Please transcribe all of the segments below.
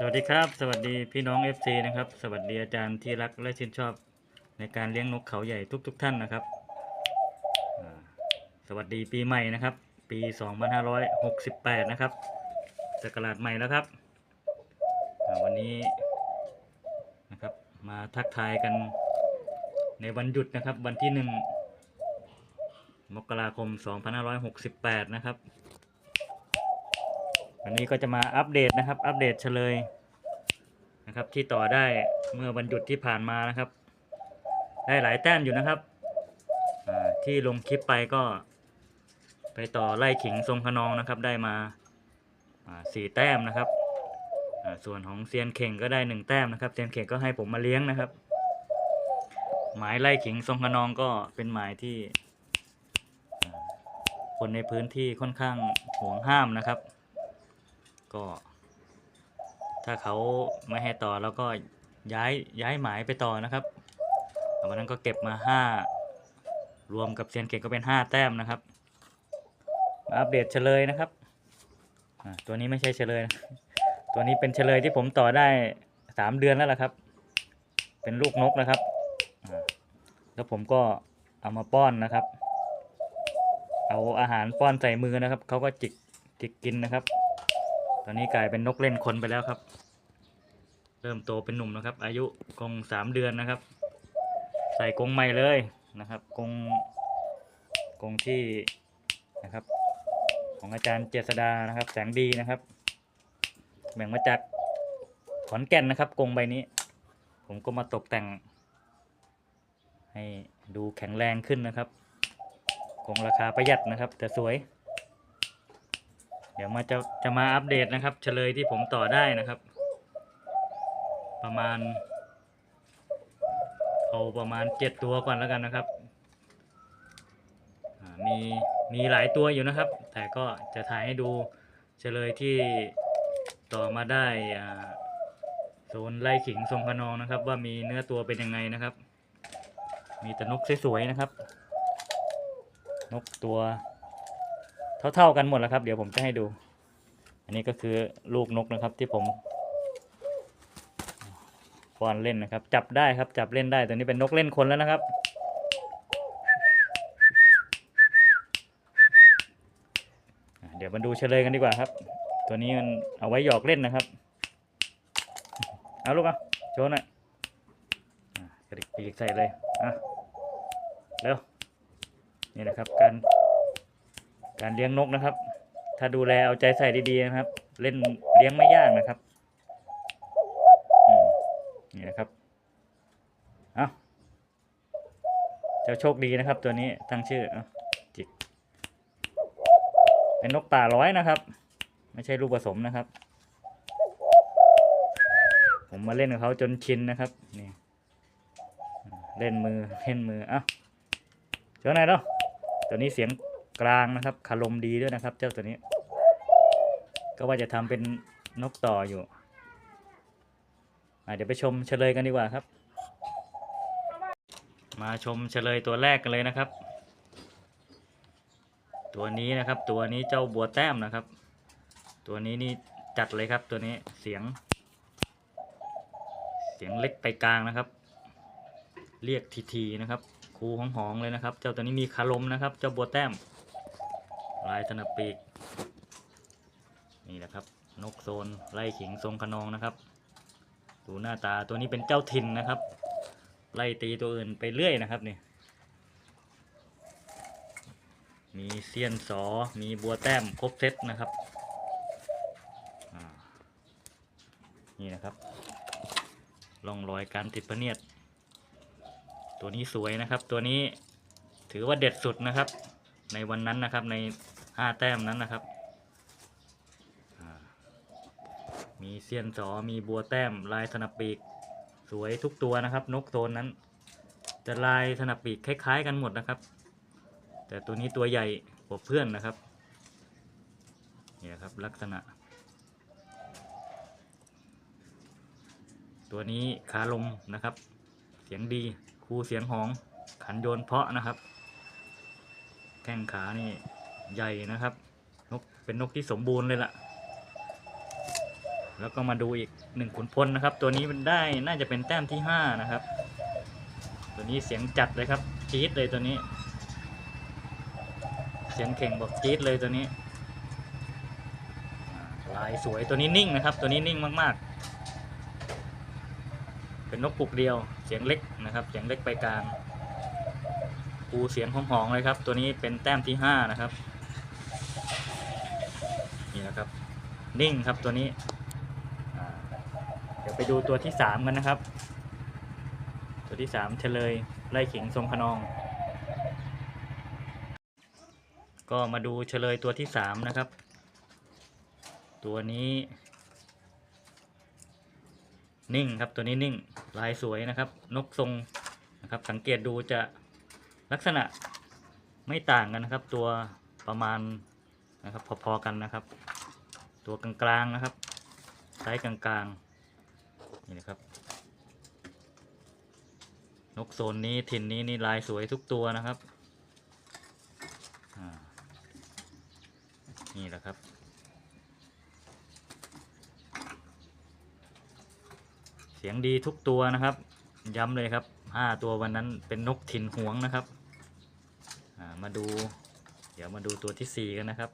สวัสดีครับ สวัสดีพี่น้อง FC นะครับ สวัสดีอาจารย์ที่รักและชื่นชอบในการเลี้ยงนกเขาใหญ่ทุกๆท่านนะครับ สวัสดีปีใหม่นะครับ ปี 2568 นะครับสกราชใหม่แล้วครับ วันนี้นะครับมาทักทายกันในวันหยุดนะครับ วันที่ 1 มกราคม 2568 นะครับ วันนี้ก็จะมาอัปเดตนะครับ อัปเดตเฉลยนะครับ ที่ต่อได้เมื่อวันหยุดที่ผ่านมานะครับ ได้หลายแต้มอยู่นะครับที่ลงคลิปไปก็ ไปต่อไล่ขิงทรงขนองนะครับ ได้มาสี่แต้มนะครับส่วนของเซียนเข่งก็ได้หนึ่งแต้มนะครับเซียนเข่งก็ให้ผมมาเลี้ยงนะครับ หมายไล่ขิงทรงขนองก็เป็นหมายที่ คนในพื้นที่ค่อนข้างห่วงห้ามนะครับ ก็ ถ้าเขาไม่ให้ต่อแล้วก็ย้ายย้ายหมายไปต่อนะครับวันนั้นก็เก็บมาห้ารวมกับเซียนเก่งก็เป็นห้าแต้มนะครับมาอัปเดตเฉลยนะครับตัวนี้ไม่ใช่เฉลยนะตัวนี้เป็นเฉลยที่ผมต่อได้สามเดือนแล้วล่ะครับ เป็นลูกนกนะครับแล้วผมก็เอามาป้อนนะครับ เอาอาหารป้อนใส่มือนะครับเขาก็จิกจิกกินนะครับ อนนี้กลายเป็นนกเล่นคนไปแล้วครับ เริ่มโตเป็นหนุ่มนะครับ อายุกงสามเดือนนะครับ ใส่กงใหม่เลยนะครับกงกงที่นะครับ ของอาจารย์เจษดานะครับ แสงดีนะครับแบ่งมาจากขอนแก่นนะครับกงใบนี้ ผมก็มาตกแต่ง ให้ดูแข็งแรงขึ้นนะครับกงราคาประหยัดนะครับ แต่สวย เดี๋ยวมาจะจะมาอัปเดตนะครับ เฉลยที่ผมต่อได้นะครับ ประมาณ เอาประมาณเจ็ดตัวก่อนแล้วกันนะครับมีมีหลายตัวอยู่นะครับ แต่ก็จะถ่ายให้ดูเฉลยที่ต่อมาได้โซนไล่ขิงทรงพนองนะครับ ว่ามีเนื้อตัวเป็นยังไงนะครับ มีแต่นกสวยๆนะครับ นกตัว เท่าๆกันหมดแล้วครับ เดี๋ยวผมจะให้ดู อันนี้ก็คือลูกนกนะครับที่ผมป้อนเล่นนะครับ จับได้ครับจับเล่นได้ตัวนี้เป็นนกเล่นคนแล้วนะครับ เดี๋ยวมาดูเฉลยกันดีกว่าครับ ตัวนี้มันเอาไว้หยอกเล่นนะครับ เอาลูกเอาโชว์หน่อยกระดิกปีกใส่เลยอะเร็วนี่นะครับการ การเลี้ยงนกนะครับ ถ้าดูแลเอาใจใส่ดีๆนะครับ เล่นเลี้ยงไม่ยากนะครับนี่นะครับเอาเจ้าโชคดีนะครับ ตัวนี้ตั้งชื่อเอาจิกเป็นนกป่าร้อยนะครับ ไม่ใช่ลูกผสมนะครับ ผมมาเล่นกับเขาจนชินนะครับนี่เล่นมือเล่นมือเอ้าเจ้าไหนเนาะตัวนี้เสียง กลางนะครับคารมดีด้วยนะครับ เจ้าตัวนี้ ก็ว่าจะทำเป็นนกต่ออยู่เดี๋ยวไปชมเฉลยกันดีกว่าครับ มาชมเฉลยตัวแรกกันเลยนะครับ ตัวนี้นะครับ ตัวนี้เจ้าบัวแต้มนะครับ ตัวนี้นี่จัดเลยครับ ตัวนี้เสียง เสียงเล็กไปกลางนะครับ เรียกทีๆนะครับครูหองๆเลยนะครับ เจ้าตัวนี้มีคารมนะครับ เจ้าบัวแต้ม ลายสนับปีก นี่นะครับ นกโซนไล่ขิงทรงขนองนะครับ ดูหน้าตาตัวนี้เป็นเจ้าถิ่นนะครับ ไล่ตีตัวอื่นไปเรื่อยนะครับนี่มีเซียนสอ มีบัวแต้มครบเซตนะครับนี่นะครับร่องรอยการติดประเนียด ตัวนี้สวยนะครับ ตัวนี้ถือว่าเด็ดสุดนะครับ ในวันนั้นนะครับใน ห้าแต้มนั้นนะครับ มีเซียนสอมีบัวแต้ม ลายสนับปีก สวยทุกตัวนะครับ นกโซนนั้น จะลายสนับปีกคล้ายๆกันหมดนะครับ แต่ตัวนี้ตัวใหญ่กว่าเพื่อนนะครับนี่นะครับลักษณะ ตัวนี้ขาลมนะครับ เสียงดีครูเสียงหองขันโยนเพาะนะครับ แข้งขานี่ ใหญ่นะครับ นกเป็นนกที่สมบูรณ์เลยล่ะ แล้วก็มาดูอีกหนึ่งขุนพลนะครับ ตัวนี้มันได้น่าจะเป็นแต้มที่ห้านะครับ ตัวนี้เสียงจัดเลยครับจี๊ดเลยตัวนี้ เสียงเข่งบอกจี๊ดเลยตัวนี้ลายสวยตัวนี้นิ่งนะครับ ตัวนี้นิ่งมาก ๆ เป็นนกปลุกเดียว เสียงเล็กนะครับ เสียงเล็กไปกลางปูเสียงหองๆเลยครับ ตัวนี้เป็นแต้มที่ห้านะครับ นะครับ นิ่งครับตัวนี้ เดี๋ยวไปดูตัวที่สามกันนะครับ ตัวที่สามเฉลยไล่ขิงทรงขนอง ก็มาดูเฉลยตัวที่สามนะครับ ตัวนี้ นิ่งครับตัวนี้นิ่งลายสวยนะครับ นกทรงนะครับ สังเกตดูจะลักษณะไม่ต่างกันนะครับ ตัวประมาณนะครับพอๆกันนะครับ ตัวกลางๆนะครับไซส์กลางๆนี่นะครับ นกโซนนี้ถิ่นนี้นี่ลายสวยทุกตัวนะครับนี่แหละครับเสียงดีทุกตัวนะครับ ย้ำเลยครับห้าตัววันนั้นเป็นนกถิ่นหวงนะครับามาดู เดี๋ยวมาดูตัวที่สี่กันนะครับ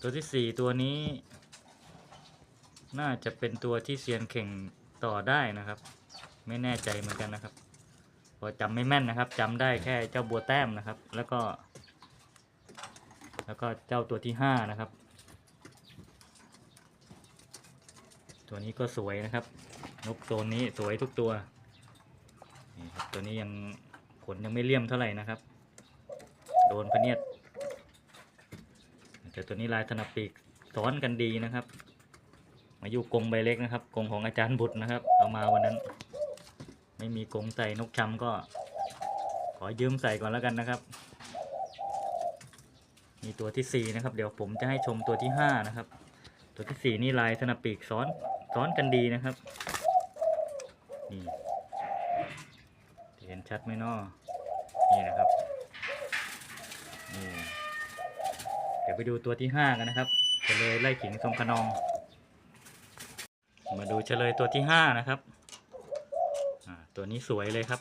ตัวที่สี่ตัวนี้ น่าจะเป็นตัวที่เซียนเข่งต่อได้นะครับ ไม่แน่ใจเหมือนกันนะครับพอจำไม่แม่นนะครับจำได้แค่เจ้าบัวแต้มนะครับ แล้วก็ แล้วก็เจ้าตัวที่ห้านะครับ ตัวนี้ก็สวยนะครับ นกโซนนี้สวยทุกตัวนี่ครับตัวนี้ยังขนยังไม่เลี่ยมเท่าไหร่นะครับ โดนพะเนียด แต่ตัวนี้ลายธนปีกซ้อนกันดีนะครับ มาอยู่กรงใบเล็กนะครับกรงของอาจารย์บุตรนะครับ เอามาวันนั้น ไม่มีกรงใส่นกชำก็ ขอยืมใส่ก่อนแล้วกันนะครับ มีตัวที่สี่นะครับ เดี๋ยวผมจะให้ชมตัวที่ห้านะครับ ตัวที่สี่นี่ลายสนับปีกซ้อนซ้อนกันดีนะครับนี่เห็นชัดไหมน้อนี่นะครับนี่ ดี๋ยวไปดูตัวที่ห้ากันนะครับเฉลยไล่ขิงทรงขนอง มาดูเฉลยตัวที่ห้านะครับตัวนี้สวยเลยครับ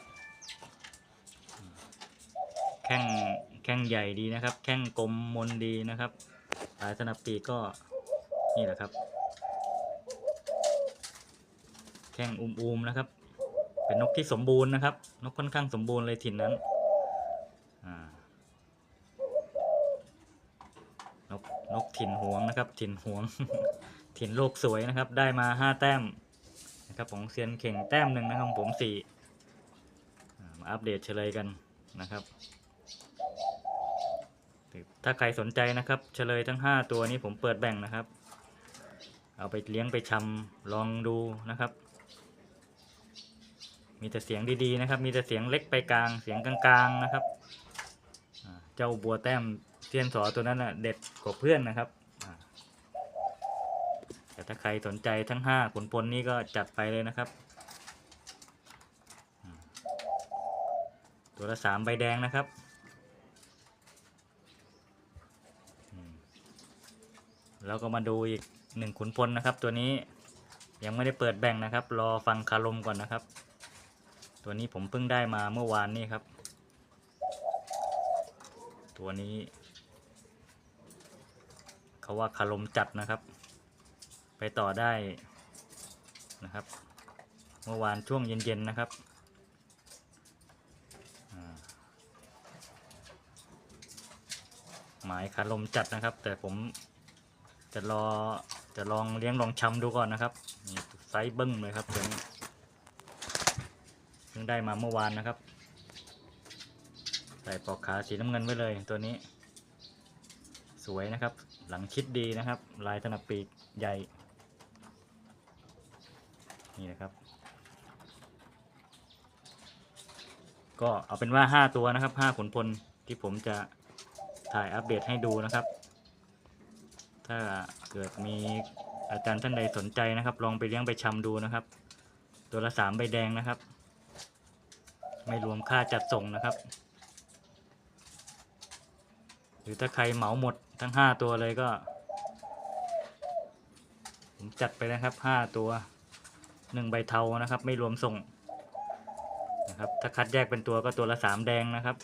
แข้งแข้งใหญ่ดีนะครับ แข้งกลมมนดีนะครับลายสนับปีกก็นี่แหละครับ แข้งอุ้มๆนะครับ เป็นนกที่สมบูรณ์นะครับ นกค่อนข้างสมบูรณ์เลยถิ่นนั้นอ่า นกถิ่นหวงนะครับ ถิ่นหวง ถิ่นโลกสวยนะครับ ได้มาห้าแต้มนะครับของเซียนเข่งแต้มหนึ่งนะครับผมสี่มาอัปเดตเฉลยกันนะครับ ถ้าใครสนใจนะครับเฉลยทั้ง 5 ตัวนี้ผมเปิดแบ่งนะครับ เอาไปเลี้ยงไปชำลองดูนะครับ มีแต่เสียงดีๆนะครับ มีแต่เสียงเล็กไปกลางเสียงกลางๆนะครับ เจ้าบัวแต้ม เทียนสอตัวนั้นน่ะเด็ดกว่าเพื่อนนะครับแต่ถ้าใครสนใจทั้งห้าขุนพลนี้ก็จัดไปเลยนะครับ ตัวละสามใบแดงนะครับแล้วก็มาดูอีกหนึ่งขุนพลนะครับ ตัวนี้ยังไม่ได้เปิดแบ่งนะครับ รอฟังคารมก่อนนะครับ ตัวนี้ผมเพิ่งได้มาเมื่อวานนี้ครับ ตัวนี้ เขาว่าคารมจัดนะครับ ไปต่อได้นะครับ เมื่อวานช่วงเย็นๆนะครับหมายคารมจัดนะครับ แต่ผมจะรอจะลองเลี้ยงลองชำดูก่อนนะครับไซส์เบิ้งเลยครับตัวนี้เพิ่งได้มาเมื่อวานนะครับใส่ปลอกขาสีน้ำเงินไว้เลยตัวนี้ สวยนะครับ หลังชิดดีนะครับ ลายถนับปีกใหญ่ นี่นะครับ ก็เอาเป็นว่า 5 ตัวนะครับ 5 ขนพลที่ผมจะถ่ายอัปเดตให้ดูนะครับ ถ้าเกิดมีอาจารย์ท่านใดสนใจนะครับ ลองไปเลี้ยงไปชำดูนะครับ ตัวละสามใบแดงนะครับ ไม่รวมค่าจัดส่งนะครับ หรือถ้าใครเหมาหมด ทั้งห้าตัวเลยก็ ผมจัดไปนะครับห้าตัวหนึ่งใบเทานะครับ ไม่รวมส่งนะครับ ถ้าคัดแยกเป็นตัวก็ตัวละสามแดงนะครับ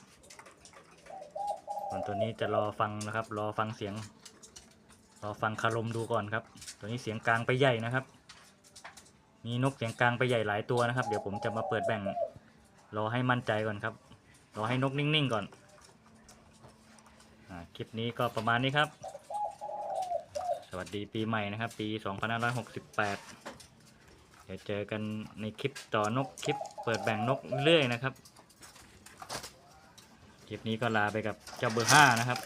ส่วนตัวนี้จะรอฟังนะครับ รอฟังเสียง รอฟังคารมดูก่อนครับ ตัวนี้เสียงกลางไปใหญ่นะครับ มีนกเสียงกลางไปใหญ่หลายตัวนะครับ เดี๋ยวผมจะมาเปิดแบ่ง รอให้มั่นใจก่อนครับ รอให้นกนิ่งๆก่อน อาคลิปนี้ก็ประมาณนี้ครับ สวัสดีปีใหม่นะครับ ปี 2568 เดี๋ยวเจอกันในคลิปต่อนกคลิปเปิดแบ่งนกเรื่อยนะครับ คลิปนี้ก็ลาไปกับเจ้าเบอร์ห้านะครับ